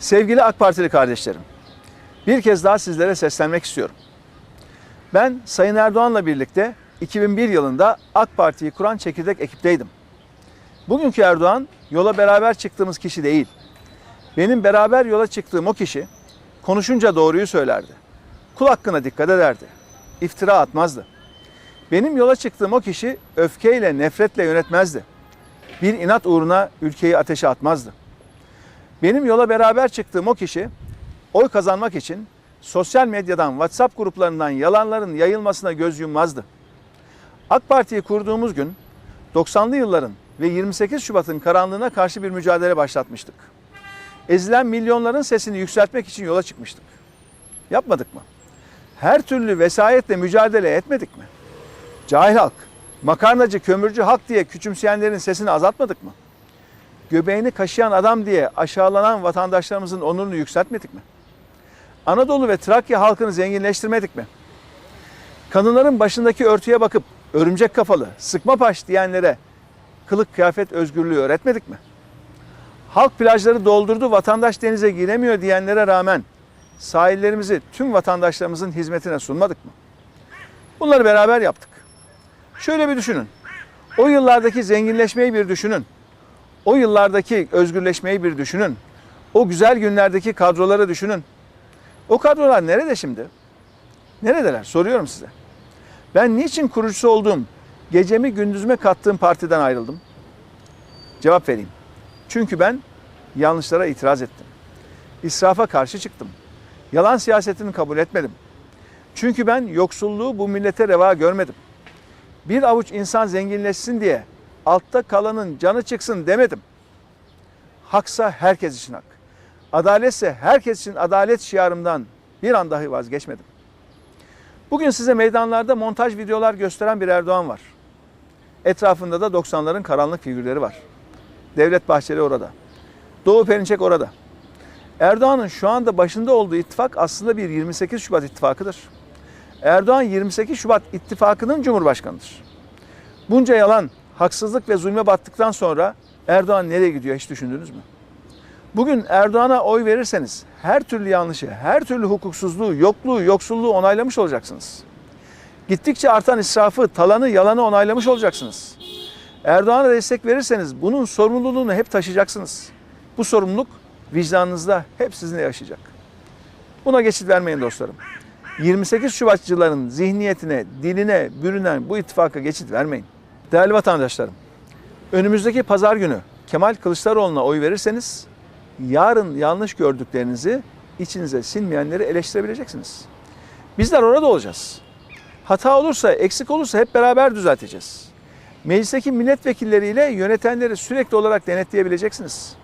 Sevgili AK Partili kardeşlerim, bir kez daha sizlere seslenmek istiyorum. Ben Sayın Erdoğan'la birlikte 2001 yılında AK Parti'yi kuran çekirdek ekipteydim. Bugünkü Erdoğan yola beraber çıktığımız kişi değil. Benim beraber yola çıktığım o kişi konuşunca doğruyu söylerdi. Kul hakkına dikkat ederdi. İftira atmazdı. Benim yola çıktığım o kişi öfkeyle, nefretle yönetmezdi. Bir inat uğruna ülkeyi ateşe atmazdı. Benim yola beraber çıktığım o kişi oy kazanmak için sosyal medyadan, WhatsApp gruplarından yalanların yayılmasına göz yummazdı. AK Parti'yi kurduğumuz gün 90'lı yılların ve 28 Şubat'ın karanlığına karşı bir mücadele başlatmıştık. Ezilen milyonların sesini yükseltmek için yola çıkmıştık. Yapmadık mı? Her türlü vesayetle mücadele etmedik mi? Cahil halk, makarnacı, kömürcü halk diye küçümseyenlerin sesini azaltmadık mı? Göbeğini kaşıyan adam diye aşağılanan vatandaşlarımızın onurunu yükseltmedik mi? Anadolu ve Trakya halkını zenginleştirmedik mi? Kadınların başındaki örtüye bakıp örümcek kafalı, sıkma paş diyenlere kılık kıyafet özgürlüğü öğretmedik mi? Halk plajları doldurdu, vatandaş denize giremiyor diyenlere rağmen sahillerimizi tüm vatandaşlarımızın hizmetine sunmadık mı? Bunları beraber yaptık. Şöyle bir düşünün. O yıllardaki zenginleşmeyi bir düşünün. O yıllardaki özgürleşmeyi bir düşünün. O güzel günlerdeki kadroları düşünün. O kadrolar nerede şimdi? Neredeler? Soruyorum size. Ben niçin kurucusu olduğum, gecemi gündüzüme kattığım partiden ayrıldım? Cevap vereyim. Çünkü ben yanlışlara itiraz ettim. İsrafa karşı çıktım. Yalan siyasetini kabul etmedim. Çünkü ben yoksulluğu bu millete reva görmedim. Bir avuç insan zenginleşsin diye altta kalanın canı çıksın demedim. Haksa herkes için hak. Adaletse herkes için adalet şiarımdan bir an dahi vazgeçmedim. Bugün size meydanlarda montaj videolar gösteren bir Erdoğan var. Etrafında da 90'ların karanlık figürleri var. Devlet Bahçeli orada. Doğu Perinçek orada. Erdoğan'ın şu anda başında olduğu ittifak aslında bir 28 Şubat ittifakıdır. Erdoğan 28 Şubat ittifakının cumhurbaşkanıdır. Bunca yalan, haksızlık ve zulme battıktan sonra Erdoğan nereye gidiyor hiç düşündünüz mü? Bugün Erdoğan'a oy verirseniz her türlü yanlışı, her türlü hukuksuzluğu, yokluğu, yoksulluğu onaylamış olacaksınız. Gittikçe artan israfı, talanı, yalanı onaylamış olacaksınız. Erdoğan'a destek verirseniz bunun sorumluluğunu hep taşıyacaksınız. Bu sorumluluk vicdanınızda hep sizinle yaşayacak. Buna geçit vermeyin dostlarım. 28 Şubatçıların zihniyetine, diline bürünen bu ittifaka geçit vermeyin. Değerli vatandaşlarım, önümüzdeki pazar günü Kemal Kılıçdaroğlu'na oy verirseniz yarın yanlış gördüklerinizi içinize sinmeyenleri eleştirebileceksiniz. Bizler orada olacağız. Hata olursa, eksik olursa hep beraber düzelteceğiz. Meclisteki milletvekilleriyle yönetenleri sürekli olarak denetleyebileceksiniz.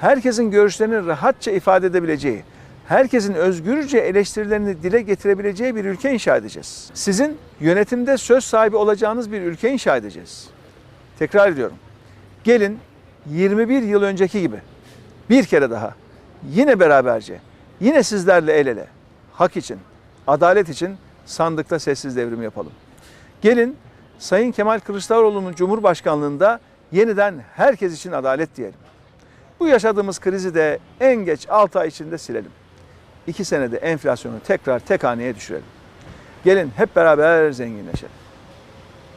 Herkesin görüşlerini rahatça ifade edebileceği, herkesin özgürce eleştirilerini dile getirebileceği bir ülke inşa edeceğiz. Sizin yönetimde söz sahibi olacağınız bir ülke inşa edeceğiz. Tekrar ediyorum. Gelin 21 yıl önceki gibi bir kere daha yine beraberce, yine sizlerle el ele hak için, adalet için sandıkta sessiz devrim yapalım. Gelin Sayın Kemal Kılıçdaroğlu'nun Cumhurbaşkanlığında yeniden herkes için adalet diyelim. Bu yaşadığımız krizi de en geç 6 ay içinde silelim. 2 senede enflasyonu tekrar tek haneye düşürelim. Gelin hep beraber zenginleşelim.